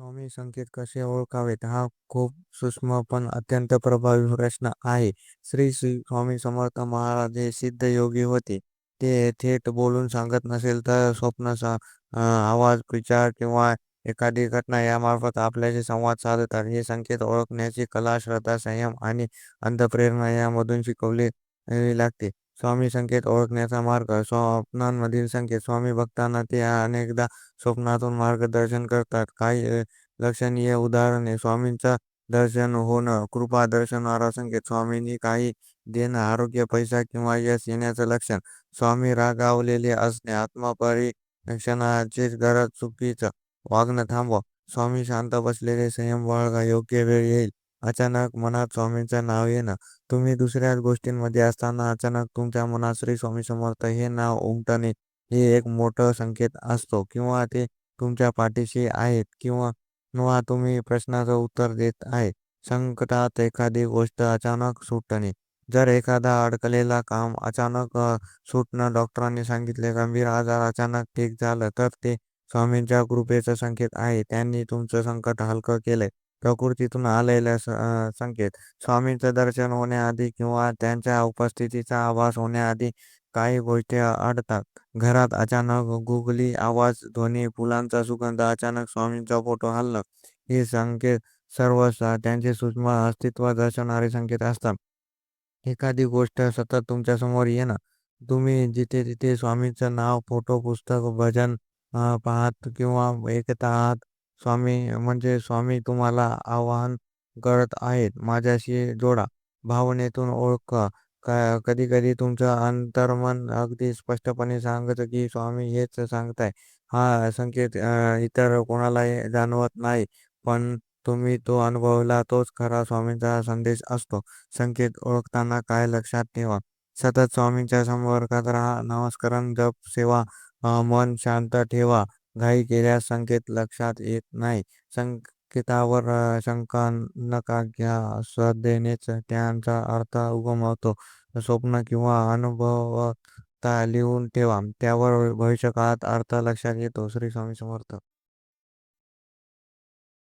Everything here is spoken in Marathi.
स्वामी संकेत कसे ओळखावेत हा खूप सूक्ष्म पण अत्यंत प्रभावी प्रश्न आहे. श्री श्री स्वामी समर्थ महाराज हे सिद्ध योगी होते. ते थेट बोलून सांगत नसेल तर स्वप्न, आवाज, विचार किंवा एखादी घटना यामार्फत आपल्याशी संवाद साधतात. हे संकेत ओळखण्याची कला श्रद्धा, संयम आणि अंतप्रेरणा यामधून शिकवली लागते. स्वामी संकेत ओळखण्याचा मार्ग स्वप्नांमधील संकेत. स्वामी भक्तांना ते अनेकदा स्वप्नातून मार्गदर्शन करतात. काही लक्षणीय उदाहरणे. स्वामींचं दर्शन होणं कृपा दर्शनारा संकेत. स्वामींनी काही देणं आरोग्य, पैसा किंवा यश येण्याचं लक्षण. स्वामी रागावलेले असणे आत्मपरीक्षणाची गरज चुकीचं. वागणं थांबवा. स्वामी शांत बसलेले संयम बाळगा. योग्य वेळ येईल. अचानक मनात स्वामींचं नाव येणं तुम्ही दुसऱ्याच गोष्टींमध्ये असताना अचानक तुमच्या मनात श्री स्वामी समर्थ हे नाव उमटणे हे एक मोठं संकेत असतो किंवा ते तुमच्या पाठीशी आहेत किंवा तुम्ही प्रश्नाचं उत्तर देत आहे. संकटात एखादी गोष्ट अचानक सुटणे जर एखादा अडकलेला काम अचानक सुटणं डॉक्टरांनी सांगितले गंभीर आजार अचानक ठीक झालं तर ते स्वामींच्या कृपेचं संकेत आहे. त्यांनी तुमचं संकट हलकं केलंय. प्रकृतीतून आलेला संकेत स्वामींचं दर्शन होण्याआधी किंवा त्यांच्या उपस्थितीचा आभास होण्याआधी काही गोष्टी अडतात. घरात अचानक गुगली आवाज, ध्वनी, फुलांचा सुगंध, अचानक स्वामींचा फोटो हलणं हे संकेत सर्वसा त्यांचे सूक्ष्म अस्तित्व दर्शवणारे संकेत असतात. एखादी गोष्ट सतत तुमच्यासमोर येणं तुम्ही जिथे-तिथे स्वामींचं नाव, फोटो, पुस्तक, भजन पाहत किंवा ऐकत आहात. स्वामी म्हणजे स्वामी तुम्हाला आवाहन करत आहेत, माझ्याशी जोडा. भावनेतून ओळखा कधी-कधी तुमचं अंतर्मन अगदी स्पष्टपणे सांगत की स्वामी हेच सांगताय. हा संकेत इतर कोणालाही जाणवत नाही, पण तुम्ही तो अनुभवला तोच खरा स्वामींचा संदेश असतो. संकेत ओळखताना काय लक्षात ठेवा. सतत स्वामींच्या संपर्कात राहा. नमस्करण जप, सेवा. मन शांत ठेवा. घाई केल्यास संकेत लक्षात येत नाही. संकेतावर शंका नका श्रद्धेनेच त्यांचा अर्थ उगमवतो स्वप्न किंवा अनुभवता लिहून ठेवा. त्यावर भविष्यकाळात अर्थ लक्षात येतो. श्री स्वामी समर्थ.